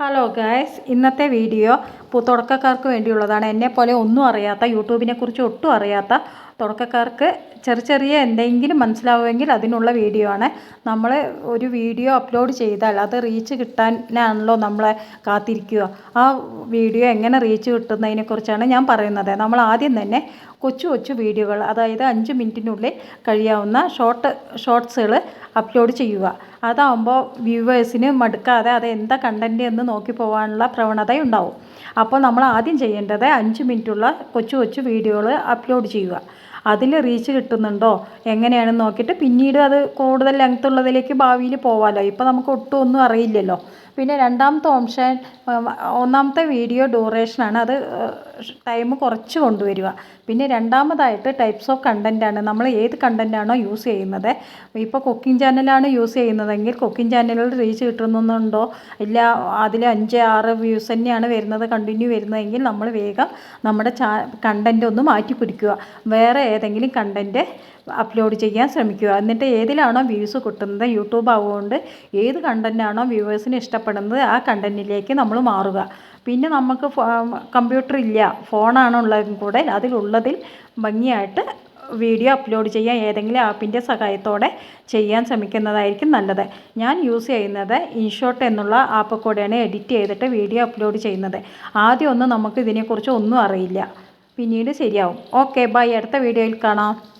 Hello guys ഇന്നത്തെ video തുടക്കക്കാർക്ക് വേണ്ടിയുള്ളതാണ്. എന്നെപ്പോലെ ഒന്നും അറിയാത്ത യൂട്യൂബിനെ കുറിച്ച് ഒട്ടും അറിയാത്ത തുടക്കക്കാർക്ക് ചെറിയ ചെറിയ എന്തെങ്കിലും മനസ്സിലാവുമെങ്കിൽ അതിനുള്ള വീഡിയോ ആണ്. നമ്മൾ ഒരു വീഡിയോ അപ്ലോഡ് ചെയ്താൽ അത് റീച്ച് കിട്ടാനാണല്ലോ നമ്മളെ കാത്തിരിക്കുക. ആ വീഡിയോ എങ്ങനെ റീച്ച് കിട്ടുന്നതിനെക്കുറിച്ചാണ് ഞാൻ പറയുന്നത്. നമ്മൾ ആദ്യം തന്നെ കൊച്ചു കൊച്ചു വീഡിയോകൾ അതായത് അഞ്ച് മിനിറ്റിനുള്ളിൽ കഴിയാവുന്ന ഷോർട്ട് ഷോർട്സുകൾ അപ്ലോഡ് ചെയ്യുക. അതാകുമ്പോൾ വ്യൂവേഴ്സിന് മടുക്കാതെ അത് എന്താ കണ്ടന്റ് എന്ന് നോക്കി പോകാനുള്ള പ്രവണത ഉണ്ടാവും അപ്പോൾ നമ്മൾ ആദ്യം ചെയ്യേണ്ടത് അഞ്ച് മിനിറ്റുള്ള കൊച്ചു കൊച്ചു വീഡിയോകൾ അപ്ലോഡ് ചെയ്യുക. അതിൽ റീച്ച് കിട്ടുന്നുണ്ടോ? എങ്ങനെയാണെന്ന് നോക്കിയിട്ട് പിന്നീട് അത് കൂടുതൽ ലെങ്ത് ഉള്ളതിലേക്ക് ഭാവിയിൽ പോവാലോ? ഇപ്പോൾ നമുക്ക് ഒട്ടും ഒന്നും അറിയില്ലല്ലോ. പിന്നെ രണ്ടാമത്തെ ഓംഷൻ ഒന്നാമത്തെ വീഡിയോ ഡ്യൂറേഷനാണ് അത് ടൈം കുറച്ച് കൊണ്ടുവരിക. പിന്നെ രണ്ടാമതായിട്ട് ടൈപ്സ് ഓഫ് കണ്ടന്റാണ് നമ്മൾ ഏത് കണ്ടന്റാണോ യൂസ് ചെയ്യുന്നത്? ഇപ്പോൾ കുക്കിംഗ് ചാനലാണ് യൂസ് ചെയ്യുന്നതെങ്കിൽ കുക്കിംഗ് ചാനലുകൾ റീച്ച് കിട്ടുന്നുണ്ടോ? ഇല്ല അതിൽ അഞ്ച് ആറ് വ്യൂസ് തന്നെയാണ് വരുന്നത് കണ്ടിന്യൂ വരുന്നതെങ്കിൽ നമ്മൾ വേഗം നമ്മുടെ ചാ കണ്ടന്റ് ഒന്ന് മാറ്റി പിടിക്കുക. വേറെ ഏതെങ്കിലും കണ്ടന്റ് അപ്ലോഡ് ചെയ്യാൻ ശ്രമിക്കുക. എന്നിട്ട് ഏതിലാണോ വ്യൂസ് കിട്ടുന്നത് യൂട്യൂബ് ആവുകൊണ്ട് ഏത് കണ്ടന്റാണോ വ്യൂവേഴ്സിന് ഇഷ്ടപ്പെടുന്നത് ആ കണ്ടന്റിലേക്ക് നമ്മൾ മാറുക. പിന്നെ നമുക്ക് കമ്പ്യൂട്ടർ ഇല്ല. ഫോണാണ് കൂടെ അതിലുള്ളതിൽ ഭംഗിയായിട്ട് വീഡിയോ അപ്ലോഡ് ചെയ്യാൻ ഏതെങ്കിലും ആപ്പിന്റെ സഹായത്തോടെ ചെയ്യാൻ ശ്രമിക്കുന്നതായിരിക്കും നല്ലത്. ഞാൻ യൂസ് ചെയ്യുന്നത് ഇൻഷോട്ട് എന്നുള്ള ആപ്പ് കൂടെയാണ് എഡിറ്റ് ചെയ്തിട്ട് വീഡിയോ അപ്ലോഡ് ചെയ്യുന്നത്. ആദ്യമൊന്നും നമുക്ക് ഇതിനെക്കുറിച്ച് ഒന്നും അറിയില്ല. പിന്നീട് ശരിയാവും. Okay bye. അടുത്ത വീഡിയോയിൽ കാണാം.